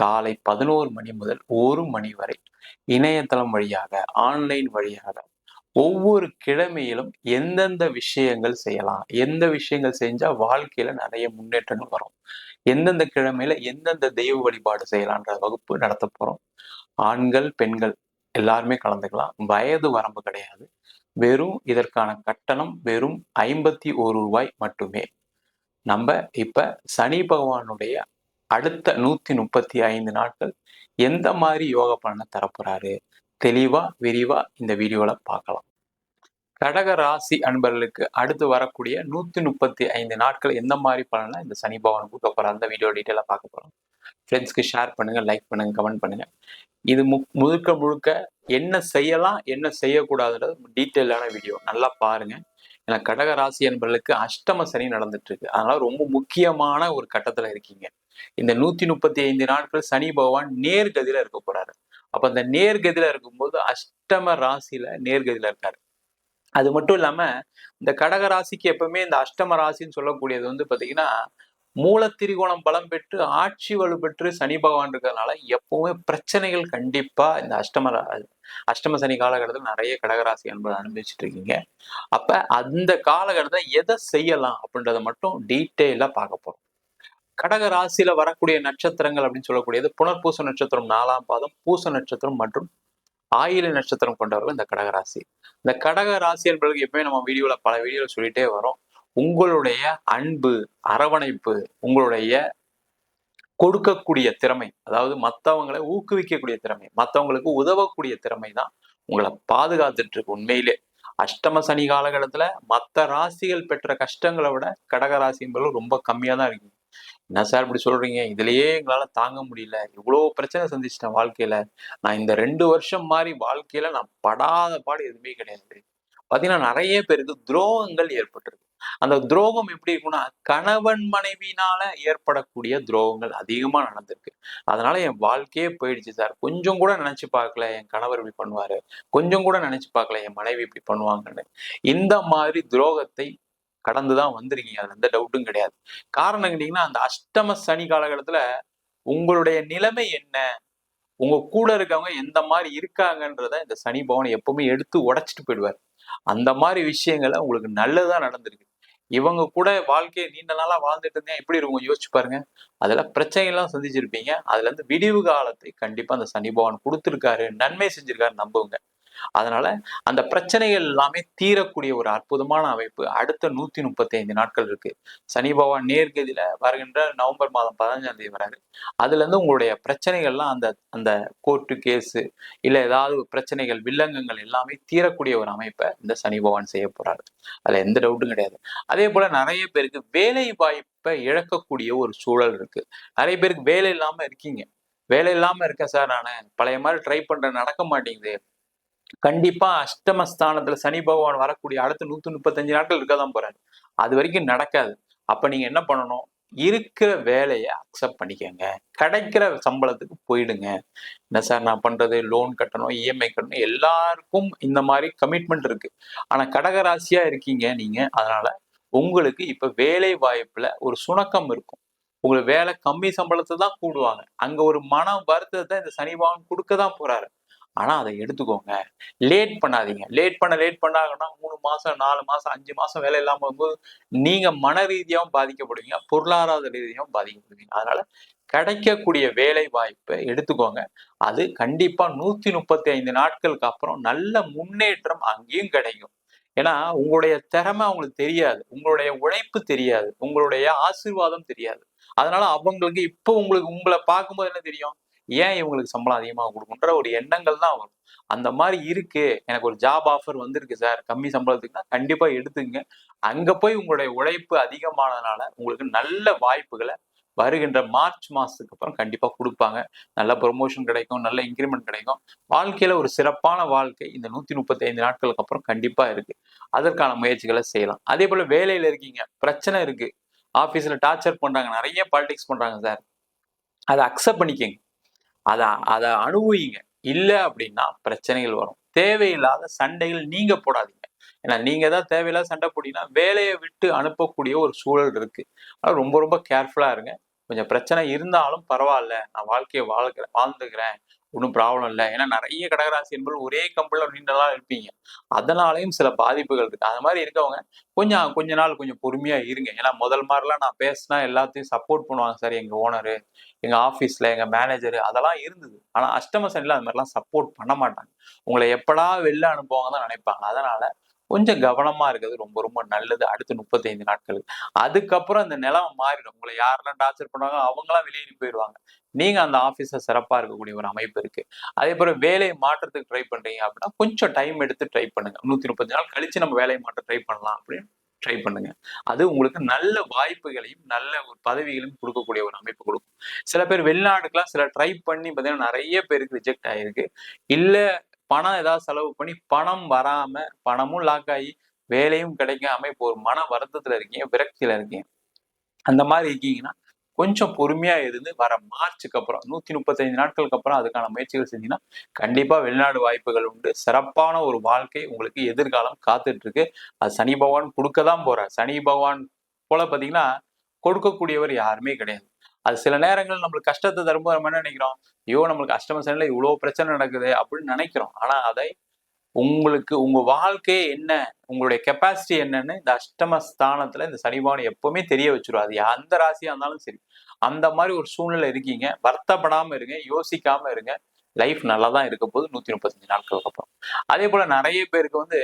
காலை பதினோரு மணி முதல் ஒரு மணி வரை இணையதளம் வழியாக ஆன்லைன் வழியாக ஒவ்வொரு கிழமையிலும் எந்தெந்த விஷயங்கள் செய்யலாம் எந்த விஷயங்கள் செஞ்சா வாழ்க்கையில நிறைய முன்னேற்றங்கள் வரும் எந்தெந்த கிழமையில எந்தெந்த தெய்வ வழிபாடு செய்யலான்ற வகுப்பு நடத்த போறோம். ஆண்கள் பெண்கள் எல்லாருமே கலந்துக்கலாம். வயது வரம்பு கிடையாது. வெறும் இதற்கான கட்டணம் வெறும் ஐம்பத்தி ஒரு ரூபாய் மட்டுமே. நம்ம இப்ப சனி பகவானுடைய அடுத்த நூத்தி முப்பத்தி ஐந்து நாட்கள் எந்த மாதிரி யோக பலனை தரப்போறாரு? தெளிவா விரிவா இந்த வீடியோல பார்க்கலாம். கடக ராசி அன்பர்களுக்கு அடுத்து வரக்கூடிய நூத்தி முப்பத்தி ஐந்து நாட்கள் எந்த மாதிரி பலனை இந்த சனி பவன் கொடுக்க போற அந்த வீடியோ டீட்டெயிலாக பார்க்க போறோம். ஃப்ரெண்ட்ஸ்க்கு ஷேர் பண்ணுங்க லைக் பண்ணுங்க கமெண்ட் பண்ணுங்க. இது மு முழுக்க முழுக்க என்ன செய்யலாம் என்ன செய்யக்கூடாதுன்றது டீட்டெயிலான வீடியோ. நல்லா பாருங்க. ஏன்னா கடக ராசி என்பவர்களுக்கு அஷ்டம சனி நடந்துட்டு இருக்கு அதனால ரொம்ப முக்கியமான ஒரு கட்டத்துல இருக்கீங்க. இந்த நூத்தி முப்பத்தி ஐந்து நாட்கள் சனி பகவான் நேர்கதியில இருக்க போறாரு. அப்ப அந்த நேர்கதியில இருக்கும்போது அஷ்டம ராசியில நேர்கதியில இருக்காரு. அது மட்டும் இல்லாம இந்த கடக ராசிக்கு எப்பவுமே இந்த அஷ்டம ராசின்னு சொல்லக்கூடியது வந்து பாத்தீங்கன்னா மூலத்திரிகோணம் பலம் பெற்று ஆட்சி வலுப்பெற்று சனி பகவான் இருக்கிறதுனால எப்பவுமே பிரச்சனைகள் கண்டிப்பா இந்த அஷ்டம அஷ்டம சனி காலகட்டத்தில் நிறைய கடகராசி என்பதை அனுபவிச்சுட்டு இருக்கீங்க. அப்ப அந்த காலகட்டத்தை எதை செய்யலாம் அப்படின்றத மட்டும் டீட்டெயிலா பார்க்க போறோம். கடக ராசியில வரக்கூடிய நட்சத்திரங்கள் அப்படின்னு சொல்லக்கூடியது புனர்பூச நட்சத்திரம் நாலாம் பாதம் பூச நட்சத்திரம் மற்றும் ஆயில நட்சத்திரம் கொண்டவர்கள் இந்த கடகராசி இந்த கடக ராசி என்பதற்கு எப்பவுமே நம்ம வீடியோல பல வீடியோல சொல்லிட்டே வரோம். உங்களுடைய அன்பு அரவணைப்பு உங்களுடைய கொடுக்கக்கூடிய திறமை அதாவது மற்றவங்களை ஊக்குவிக்கக்கூடிய திறமை மற்றவங்களுக்கு உதவக்கூடிய திறமை தான் உங்களை பாதுகாத்துட்டு இருக்கு உண்மையிலே. அஷ்டம சனி காலகட்டத்துல மற்ற ராசிகள் பெற்ற கஷ்டங்களை விட கடக ராசி என்பது ரொம்ப கம்மியா தான் இருக்கு என்ன சார் இப்படி சொல்றீங்க? இதுலயே எங்களால தாங்க முடியல. இவ்வளோ பிரச்சனை சந்திச்சிட்டேன் வாழ்க்கையில. நான் இந்த ரெண்டு வருஷம் மாதிரி வாழ்க்கையில நான் படாத பாடு எதுவுமே கிடையாது. பாத்தீங்கன்னா நிறைய பேருக்கு துரோகங்கள் ஏற்பட்டிருக்கு. அந்த துரோகம் எப்படி இருக்குன்னா கணவன் மனைவினால ஏற்படக்கூடிய துரோகங்கள் அதிகமா நடந்திருக்கு. அதனால என் வாழ்க்கையே போயிடுச்சு சார். கொஞ்சம் கூட நினைச்சு பார்க்கல என் கணவர் இப்படி பண்ணுவாரு. கொஞ்சம் கூட நினைச்சு பார்க்கல என் மனைவி இப்படி பண்ணுவாங்கன்னு. இந்த மாதிரி துரோகத்தை கடந்துதான் வந்திருக்கீங்க. அதுல எந்த டவுட்டும் கிடையாது. காரணம் கேட்டீங்கன்னா அந்த அஷ்டம சனி காலகட்டத்துல உங்களுடைய நிலைமை என்ன? உங்க கூட இருக்கவங்க எந்த மாதிரி இருக்காங்கன்றத இந்த சனி பவன் எப்பவுமே எடுத்து உடைச்சிட்டு போயிடுவார். அந்த மாதிரி விஷயங்களை உங்களுக்கு நல்லதா நடந்திருக்கு. இவங்க கூட வாழ்க்கையை நீண்ட நாளா வாழ்ந்துட்டு இருந்தேன். எப்படி இருக்கும்? யோசிச்சு பாருங்க. அதுல பிரச்சனைகள்லாம் சந்திச்சிருப்பீங்க. அதுல இருந்து விடிவு காலத்தை கண்டிப்பா அந்த சனி பகவான் கொடுத்துருக்காரு. நன்மை செஞ்சிருக்காரு நம்புங்க. அதனால அந்த பிரச்சனைகள் எல்லாமே தீரக்கூடிய ஒரு அற்புதமான அமைப்பு அடுத்த நூத்தி முப்பத்தி ஐந்து நாட்கள் இருக்கு. சனி பகவான் நேர்கதியில வருகின்ற நவம்பர் மாதம் பதினஞ்சாம் தேதி வராரு. அதுல இருந்து உங்களுடைய பிரச்சனைகள்லாம் அந்த அந்த கோர்ட்டு கேஸு இல்ல ஏதாவது பிரச்சனைகள் வில்லங்கங்கள் எல்லாமே தீரக்கூடிய ஒரு அமைப்பை இந்த சனி பகவான் செய்ய போறாரு. அதுல எந்த டவுட்டும் கிடையாது. அதே போல நிறைய பேருக்கு வேலை வாய்ப்பை இழக்கக்கூடிய ஒரு சூழல் இருக்கு. நிறைய பேருக்கு வேலை இல்லாம இருக்கீங்க. வேலை இல்லாம இருக்கேன் சார் நான். பழைய மாதிரி ட்ரை பண்றேன் நடக்க மாட்டேங்குது. கண்டிப்பா அஷ்டமஸ்தானத்துல சனி பகவான் வரக்கூடிய அடுத்த நூத்தி முப்பத்தஞ்சு நாட்கள் இருக்க தான் போறாரு. அது வரைக்கும் நடக்காது. அப்ப நீங்க என்ன பண்ணணும்? இருக்கிற வேலையை அக்செப்ட் பண்ணிக்கோங்க. கிடைக்கிற சம்பளத்துக்கு போயிடுங்க. என்ன சார் நான் பண்றது? லோன் கட்டணும் இஎம்ஐ கட்டணும் எல்லாருக்கும் இந்த மாதிரி கமிட்மெண்ட் இருக்கு. ஆனா கடகராசியா இருக்கீங்க நீங்க அதனால உங்களுக்கு இப்ப வேலை வாய்ப்புல ஒரு சுணக்கம் இருக்கும். உங்களுக்கு வேலை கம்மி சம்பளத்தை தான் கூடுவாங்க. அங்க ஒரு மன வருத்தத்தை இந்த சனிபவன் கொடுக்க தான் போறாரு. ஆனா அதை எடுத்துக்கோங்க. லேட் பண்ணாதீங்க. லேட் பண்ண லேட் பண்ணாங்கன்னா மூணு மாசம் நாலு மாசம் அஞ்சு மாசம் வேலை இல்லாம போகும்போது நீங்க மன ரீதியாகவும் பாதிக்கப்படுவீங்க. பொருளாதார ரீதியாகவும் பாதிக்கப்படுவீங்க. அதனால கிடைக்கக்கூடிய வேலை வாய்ப்பை எடுத்துக்கோங்க. அது கண்டிப்பா நூத்தி முப்பத்தி ஐந்து நாட்களுக்கு அப்புறம் நல்ல முன்னேற்றம் அங்கேயும் கிடைக்கும். ஏன்னா உங்களுடைய திறமை அவங்களுக்கு தெரியாது. உங்களுடைய உழைப்பு தெரியாது. உங்களுடைய ஆசீர்வாதம் தெரியாது. அதனால அவங்களுக்கு இப்போ உங்களுக்கு உங்களை பார்க்கும்போது என்ன தெரியும்? ஏன் இவங்களுக்கு சம்பளம் அதிகமாக கொடுக்குன்ற ஒரு எண்ணங்கள் தான் வரும். அந்த மாதிரி இருக்கு. எனக்கு ஒரு ஜாப் ஆஃபர் வந்திருக்கு சார் கம்மி சம்பளத்துக்குன்னா கண்டிப்பா எடுத்துங்க. அங்க போய் உங்களுடைய உழைப்பு அதிகமானதுனால உங்களுக்கு நல்ல வாய்ப்புகளை வருகின்ற மார்ச் மாசத்துக்கு அப்புறம் கண்டிப்பா கொடுப்பாங்க. நல்ல ப்ரொமோஷன் கிடைக்கும் நல்ல இன்க்ரிமெண்ட் கிடைக்கும். வாழ்க்கையில ஒரு சிறப்பான வாழ்க்கை இந்த நூத்தி முப்பத்தி ஐந்து நாட்களுக்கு அப்புறம் கண்டிப்பா இருக்கு. அதற்கான முயற்சிகளை செய்யலாம். அதே போல வேலையில இருக்கீங்க. பிரச்சனை இருக்கு. ஆபீஸ்ல டார்ச்சர் பண்றாங்க. நிறைய பாலிடிக்ஸ் பண்றாங்க சார் அதை அக்செப்ட் பண்ணிக்கங்க. அதை அதை அனுபவிங்க. இல்லை அப்படின்னா பிரச்சனைகள் வரும். தேவையில்லாத சண்டைகள் நீங்க போடாதீங்க. ஏன்னா நீங்க தான் தேவையில்லாத சண்டை போட்டீங்கன்னா வேலையை விட்டு அனுப்பக்கூடிய ஒரு சூழல் இருக்கு. அதனால ரொம்ப ரொம்ப கேர்ஃபுல்லா இருங்க. கொஞ்சம் பிரச்சனை இருந்தாலும் பரவாயில்ல. நான் வாழ்க்கையை வாழ்க்கிறேன் வாழ்ந்துக்கிறேன். ஒன்றும் ப்ராப்ளம் இல்லை. ஏன்னா நிறைய கடகராசி என்பது ஒரே கம்பெனியில் நீண்டலாம் இருப்பீங்க. அதனாலையும் சில பாதிப்புகள் இருக்கு. அது மாதிரி இருக்கவங்க கொஞ்சம் கொஞ்ச நாள் கொஞ்சம் பொறுமையாக இருங்க. ஏன்னா முதல் மாதிரிலாம் நான் பேசினா எல்லாத்தையும் சப்போர்ட் பண்ணுவாங்க. சார் எங்கள் ஓனரு எங்கள் ஆஃபீஸில் எங்கள் மேனேஜரு அதெல்லாம் இருந்தது. ஆனால் அஷ்டம சனியில் அது மாதிரிலாம் சப்போர்ட் பண்ண மாட்டாங்க. உங்களை எப்படா வெளில அனுப்புவாங்க தான் நினைப்பாங்க. அதனால கொஞ்சம் கவனமா இருக்கிறது ரொம்ப ரொம்ப நல்லது. அடுத்த முப்பத்தைந்து நாட்கள் அதுக்கப்புறம் அந்த நிலம் மாறிடும். உங்களை யாரெல்லாம் டார்ச்சர் பண்ணுவாங்க அவங்களாம் வெளியேறி போயிடுவாங்க. நீங்க அந்த ஆபீஸ்ல சிறப்பா இருக்கக்கூடிய ஒரு அமைப்பு இருக்கு. அதே போல வேலையை மாற்றத்துக்கு ட்ரை பண்றீங்க அப்படின்னா கொஞ்சம் டைம் எடுத்து ட்ரை பண்ணுங்க. நூத்தி முப்பத்தி நாள் கழிச்சு நம்ம வேலையை மாற்ற ட்ரை பண்ணலாம் அப்படின்னு ட்ரை பண்ணுங்க. அது உங்களுக்கு நல்ல வாய்ப்புகளையும் நல்ல ஒரு பதவிகளையும் கொடுக்கக்கூடிய ஒரு அமைப்பு கொடுக்கும். சில பேர் வெளிநாடுக்கெல்லாம் சில ட்ரை பண்ணி பார்த்தீங்கன்னா நிறைய பேருக்கு ரிஜெக்ட் ஆயிருக்கு. இல்லை பணம் ஏதாவது செலவு பண்ணி பணம் வராம பணமும் லாக் ஆகி வேலையும் கிடைக்காம இப்போ ஒரு மன வருத்தத்துல இருக்கீங்க விரக்தியில இருக்கீங்க. அந்த மாதிரி இருக்கீங்கன்னா கொஞ்சம் பொறுமையா இருந்து வர மார்ச்சுக்கு அப்புறம் நூத்தி முப்பத்தைந்து நாட்களுக்கு அப்புறம் அதுக்கான முயற்சிகள் செஞ்சீங்கன்னா கண்டிப்பா வெளிநாடு வாய்ப்புகள் உண்டு. சிறப்பான ஒரு வாழ்க்கை உங்களுக்கு எதிர்காலம் காத்துட்டு இருக்கு அது சனி பகவான் கொடுக்க தான் போறார். சனி பகவான் போல பாத்தீங்கன்னா கொடுக்கக்கூடியவர் யாருமே கிடையாது. அது சில நேரங்கள் நம்மளுக்கு கஷ்டத்தை தரும்போது நம்ம என்ன நினைக்கிறோம்? ஐயோ நம்மளுக்கு அஷ்டம சனில இவ்வளவு பிரச்சனை நடக்குது அப்படின்னு நினைக்கிறோம். ஆனா அதை உங்களுக்கு உங்க வாழ்க்கையே என்ன? உங்களுடைய கெப்பாசிட்டி என்னன்னு இந்த அஷ்டம ஸ்தானத்துல இந்த சனிபானம் எப்பவுமே தெரிய வச்சிரும் அது எந்த ராசியா இருந்தாலும் சரி. அந்த மாதிரி ஒரு சூழ்நிலை இருக்கீங்க. வருத்தப்படாம இருங்க. யோசிக்காம இருங்க. லைஃப் நல்லா தான் இருக்க போது நூத்தி முப்பத்தஞ்சு நாட்களுக்கு அப்புறம். அதே போல நிறைய பேருக்கு வந்து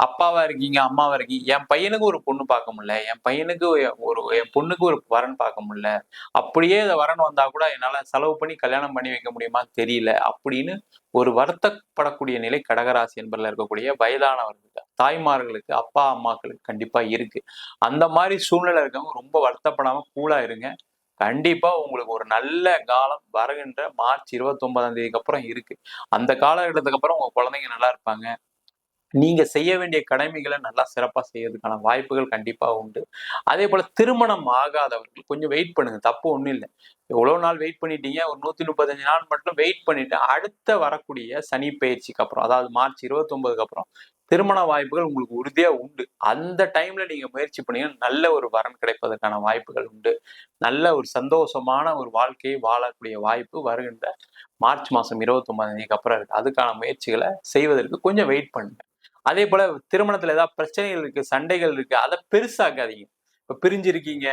அப்பாவா இருக்கீங்க அம்மாவா இருக்கீங்க என் பையனுக்கு ஒரு பொண்ணு பார்க்க முடியல என் பையனுக்கு ஒரு என் பொண்ணுக்கு ஒரு வரன் பார்க்க முடியல அப்படியே இந்த வரன் வந்தா கூட என்னால செலவு பண்ணி கல்யாணம் பண்ணி வைக்க முடியுமா தெரியல அப்படின்னு ஒரு வருத்தப்படக்கூடிய நிலை கடகராசி என்பதில் இருக்கக்கூடிய வயதானவர்களுக்கு தாய்மார்களுக்கு அப்பா அம்மாக்களுக்கு கண்டிப்பா இருக்கு. அந்த மாதிரி சூழ்நிலை இருக்கவங்க ரொம்ப வருத்தப்படாம கூலா இருங்க. கண்டிப்பா உங்களுக்கு ஒரு நல்ல காலம் வருகின்ற மார்ச் இருபத்தி ஒன்பதாம் தேதிக்கு அப்புறம் இருக்கு. அந்த காலகட்டத்துக்கு அப்புறம் உங்க குழந்தைங்க நல்லா இருப்பாங்க. நீங்க செய்ய வேண்டிய கடமைகளை நல்லா சிறப்பா செய்யறதுக்கான வாய்ப்புகள் கண்டிப்பா உண்டு. அதே போல திருமணம் ஆகாதவர்கள் கொஞ்சம் வெயிட் பண்ணுங்க தப்பு ஒண்ணும் இல்லை. எவ்வளவு நாள் வெயிட் பண்ணிட்டீங்க ஒரு நூத்தி முப்பத்தஞ்சு நாள் மட்டும் வெயிட் பண்ணிட்டு அடுத்த வரக்கூடிய சனி பயிற்சிக்கு அப்புறம் அதாவது மார்ச் இருபத்தி ஒன்பதுக்கு அப்புறம் திருமண வாய்ப்புகள் உங்களுக்கு உறுதியா உண்டு. அந்த டைம்ல நீங்க முயற்சி பண்ணீங்கன்னா நல்ல ஒரு வரன் கிடைப்பதற்கான வாய்ப்புகள் உண்டு. நல்ல ஒரு சந்தோஷமான ஒரு வாழ்க்கையை வாழக்கூடிய வாய்ப்பு வருகின்ற மார்ச் மாசம் இருபத்தி ஒன்பதாம் தேதிக்கு அப்புறம் இருக்கு. அதுக்கான முயற்சிகளை செய்வதற்கு கொஞ்சம் வெயிட் பண்ணுங்க. அதே போல திருமணத்துல ஏதாவது பிரச்சனைகள் இருக்கு சண்டைகள் இருக்கு அதை பெருசாக்காதீங்க. இப்ப பிரிஞ்சிருக்கீங்க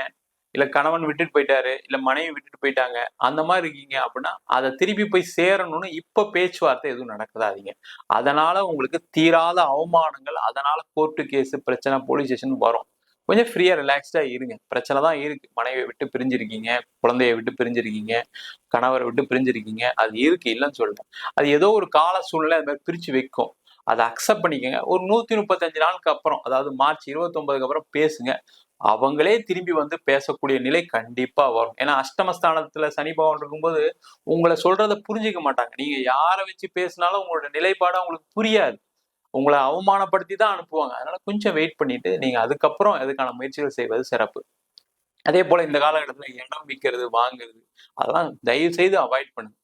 இல்ல கணவன் விட்டுட்டு போயிட்டாரு இல்ல மனைவி விட்டுட்டு போயிட்டாங்க அந்த மாதிரி இருக்கீங்க அப்படின்னா அதை திருப்பி போய் சேரணும்னு இப்ப பேச்சுவார்த்தை எதுவும் நடக்குதாதீங்க. அதனால உங்களுக்கு தீராத அவமானங்கள் அதனால கோர்ட்டு கேஸ் பிரச்சனை போலீஸ் ஸ்டேஷன் வரும். கொஞ்சம் ஃப்ரீயா ரிலாக்ஸ்டா இருங்க. பிரச்சனை தான் இருக்கு. மனைவியை விட்டு பிரிஞ்சிருக்கீங்க குழந்தைய விட்டு பிரிஞ்சிருக்கீங்க கணவரை விட்டு பிரிஞ்சிருக்கீங்க அது இருக்கு இல்லைன்னு சொல்றேன். அது ஏதோ ஒரு கால சூழ்நிலை அது மாதிரி பிரிச்சு வைக்கும். அதை அக்செப்ட் பண்ணிக்கோங்க. ஒரு நூத்தி முப்பத்தஞ்சு நாளுக்கு அப்புறம் அதாவது மார்ச் இருபத்தொன்பதுக்கு அப்புறம் பேசுங்க. அவங்களே திரும்பி வந்து பேசக்கூடிய நிலை கண்டிப்பா வரும். ஏன்னா அஷ்டமஸ்தானத்துல சனி பகவான் இருக்கும்போது உங்களை சொல்றத புரிஞ்சுக்க மாட்டாங்க. நீங்க யாரை வச்சு பேசினாலும் உங்களோட நிலைப்பாடு அவங்களுக்கு புரியாது. உங்களை அவமானப்படுத்தி தான் அனுப்புவாங்க. அதனால கொஞ்சம் வெயிட் பண்ணிட்டு நீங்க அதுக்கப்புறம் அதுக்கான முயற்சிகள் செய்வது சிறப்பு. அதே போல இந்த காலகட்டத்துல இடம் விற்கிறது வாங்குறது அதெல்லாம் தயவு செய்து அவாய்ட் பண்ணுங்க.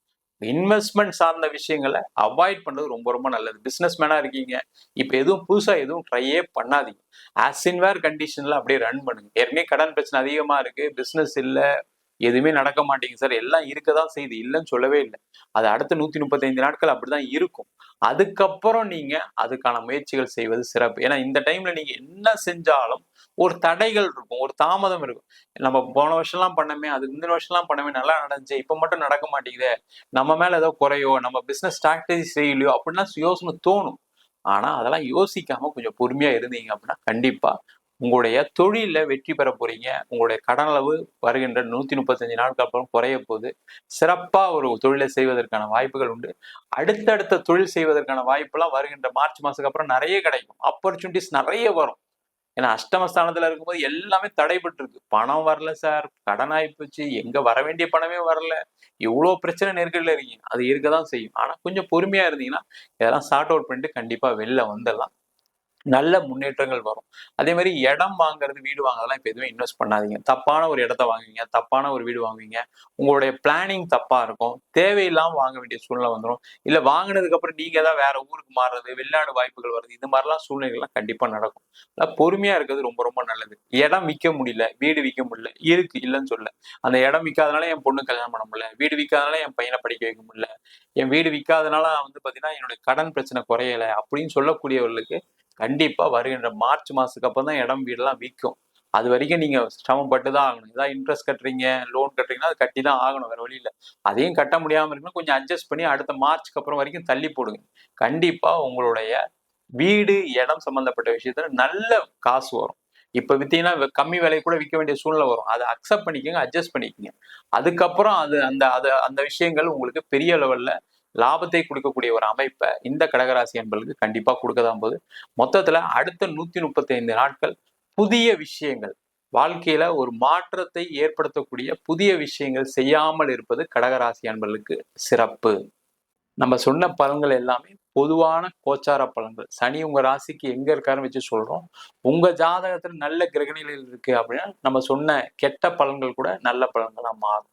இன்வெஸ்ட்மெண்ட் சார்ந்த விஷயங்களை அவாய்ட் பண்றது ரொம்ப ரொம்ப நல்லது. பிசினஸ் மேனா இருக்கீங்க. இப்ப எதுவும் புதுசா எதுவும் ட்ரையே பண்ணாதீங்க. ஆஸ் இன்வேர் கண்டிஷன்ல அப்படியே ரன் பண்ணுங்க. ஏற்கனவே கடன் பிரச்சனை அதிகமா இருக்கு. பிசினஸ் இல்ல. எதுவுமே நடக்க மாட்டேங்குது சார் எல்லாம் இருக்கதான் செய்யுது. இல்லைன்னு சொல்லவே இல்லை. அது அடுத்த நூத்தி முப்பத்தைந்து நாட்கள் அப்படிதான் இருக்கும். அதுக்கப்புறம் நீங்க அதுக்கான முயற்சிகள் செய்வது சிறப்பு. ஏன்னா இந்த டைம்ல நீங்க என்ன செஞ்சாலும் ஒரு தடைகள் இருக்கும் ஒரு தாமதம் இருக்கும். நம்ம போன வருஷம்லாம் பண்ணமே அது இந்த வருஷம்லாம் பண்ணமே நல்லா நடந்துச்சு. இப்போ மட்டும் நடக்க மாட்டேங்குதே. நம்ம மேல ஏதோ குறையோ நம்ம பிசினஸ் ஸ்ட்ராட்டஜி செய்யலையோ அப்படின்னா யோசனை தோணும். ஆனா அதெல்லாம் யோசிக்காம கொஞ்சம் பொறுமையா இருந்தீங்க அப்படின்னா கண்டிப்பா உங்களுடைய தொழில வெற்றி பெற போறீங்க. உங்களுடைய கடன் அளவு வருகின்ற நூத்தி முப்பத்தஞ்சு நாட்கள் அப்புறம் குறைய போது சிறப்பா ஒரு தொழிலை செய்வதற்கான வாய்ப்புகள் உண்டு. அடுத்தடுத்த தொழில் செய்வதற்கான வாய்ப்புலாம் வருகின்ற மார்ச் மாசத்துக்கு அப்புறம் நிறைய கிடைக்கும். ஆப்பர்ச்சுனிட்டிஸ் நிறைய வரும். ஏன்னா அஷ்டமஸ்தானத்துல இருக்கும்போது எல்லாமே தடைபட்டு இருக்கு பணம் வரல சார். கடன் ஆயிப்போச்சு எங்க வர வேண்டிய பணமே வரல. இவ்வளோ பிரச்சனை நெருக்கடியில இருக்கீங்க. அது இருக்கதான் செய்யும். ஆனா கொஞ்சம் பொறுமையா இருந்தீங்கன்னா இதெல்லாம் சார்ட் அவுட் பண்ணிட்டு கண்டிப்பா வெளில வந்துடலாம். நல்ல முன்னேற்றங்கள் வரும். அதே மாதிரி இடம் வாங்குறது வீடு வாங்குறதுலாம் இப்போ எதுவுமே இன்வெஸ்ட் பண்ணாதீங்க. தப்பான ஒரு இடத்த வாங்குவீங்க தப்பான ஒரு வீடு வாங்குவீங்க. உங்களுடைய பிளானிங் தப்பா இருக்கும். தேவையில்லாமல் வாங்க வேண்டிய சூழ்நிலை வந்துடும் இல்லை வாங்கினதுக்கு அப்புறம் நீங்க ஏதாவது வேற ஊருக்கு மாறுறது வெளிநாடு வாய்ப்புகள் வருது இது மாதிரிலாம் சூழ்நிலைகள்லாம் கண்டிப்பா நடக்கும். அதான் பொறுமையா இருக்கிறது ரொம்ப ரொம்ப நல்லது. இடம் விற்க முடியல வீடு விற்க முடியல இருக்கு இல்லைன்னு சொல்ல அந்த இடம் விற்காதனால என் பொண்ணு கல்யாணம் பண்ண முடியல வீடு விற்காதனால என் பையனை படிக்க வைக்க முடியல என் வீடு விற்காதனால வந்து பார்த்தீங்கன்னா என்னுடைய கடன் பிரச்சனை குறையலை அப்படின்னு சொல்லக்கூடியவர்களுக்கு கண்டிப்பா வருகின்ற மார்ச் மாசத்துக்கு அப்புறம் தான் இடம் வீடெல்லாம் விற்கும் அது வரைக்கும் நீங்க சிரமப்பட்டு தான் ஆகணும். ஏதாவது இன்ட்ரெஸ்ட் கட்டுறீங்க லோன் கட்டுறீங்கன்னா அது கட்டி தான் ஆகணும் வேற வழியில் அதையும் கட்ட முடியாமல் இருக்குன்னா கொஞ்சம் அட்ஜஸ்ட் பண்ணி அடுத்த மார்ச்க்கு அப்புறம் வரைக்கும் தள்ளி போடுங்க. கண்டிப்பா உங்களுடைய வீடு இடம் சம்மந்தப்பட்ட விஷயத்துல நல்ல காசு வரும். இப்போ வித்தீங்கன்னா கம்மி விலை கூட விற்க வேண்டிய சூழ்நிலை வரும். அதை அக்செப்ட் பண்ணிக்கோங்க அட்ஜஸ்ட் பண்ணிக்கோங்க. அதுக்கப்புறம் அது அந்த அது அந்த விஷயங்கள் உங்களுக்கு பெரிய லெவல்ல லாபத்தை கொடுக்கக்கூடிய ஒரு அமைப்பை இந்த கடகராசி என்பதுக்கு கண்டிப்பாக கொடுக்க தான் போகுது. மொத்தத்தில் அடுத்த நூற்றி முப்பத்தி ஐந்து நாட்கள் புதிய விஷயங்கள். வாழ்க்கையில ஒரு மாற்றத்தை ஏற்படுத்தக்கூடிய புதிய விஷயங்கள் செய்யாமல் இருப்பது கடகராசி அன்பர்களுக்கு சிறப்பு. நம்ம சொன்ன பலன்கள் எல்லாமே பொதுவான கோச்சார பலன்கள். சனி உங்க ராசிக்கு எங்க இருக்காருன்னு வச்சு சொல்றோம். உங்க ஜாதகத்துல நல்ல கிரகணிகள் இருக்கு அப்படின்னா நம்ம சொன்ன கெட்ட பலன்கள் கூட நல்ல பலன்களா மாறும்.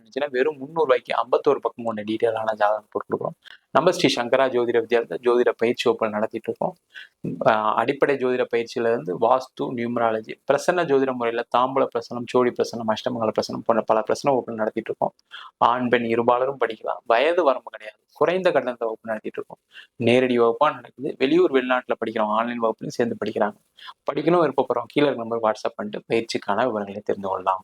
இருந்துச்சுன்னா வெறும் முந்நூறு ரூபாய்க்கு ஐம்பத்தோரு பக்கம் கொண்ட டீட்டெயிலான ஜாதகம் போட்டுருக்கோம் கொடுக்குறோம் நம்ம ஸ்ரீ சங்கரா ஜோதிட வித்யாலயத்தில் ஜோதிட பயிற்சி வகுப்புகள் நடத்திட்டு இருக்கோம். அடிப்படை ஜோதிட பயிற்சியில இருந்து வாஸ்து நியூமராலஜி பிரசன்ன ஜோதிட முறையில் தாம்பூல பிரசனம் சோழி பிரசனம் அஷ்டமங்கல பிரசனம் போன்ற பல பிரசன வகுப்புகள் நடத்திட்டு இருக்கோம். ஆண் பெண் இருபாலரும் படிக்கலாம். வயது வரம்பு கிடையாது. குறைந்த கட்டணத்தை வகுப்பு நடத்திட்டு இருக்கோம். நேரடி வகுப்பா நடக்குது. வெளியூர் வெளிநாட்டில் படிக்கிறோம் ஆன்லைன் வகுப்புலையும் சேர்ந்து படிக்கிறாங்க. படிக்கணும் விருப்பப்படுறோம் கீழே நம்பர் வாட்ஸ்அப் பண்ணிட்டு பயிற்சிக்கான விவரங்களை தெரிந்து கொள்ளலாம்.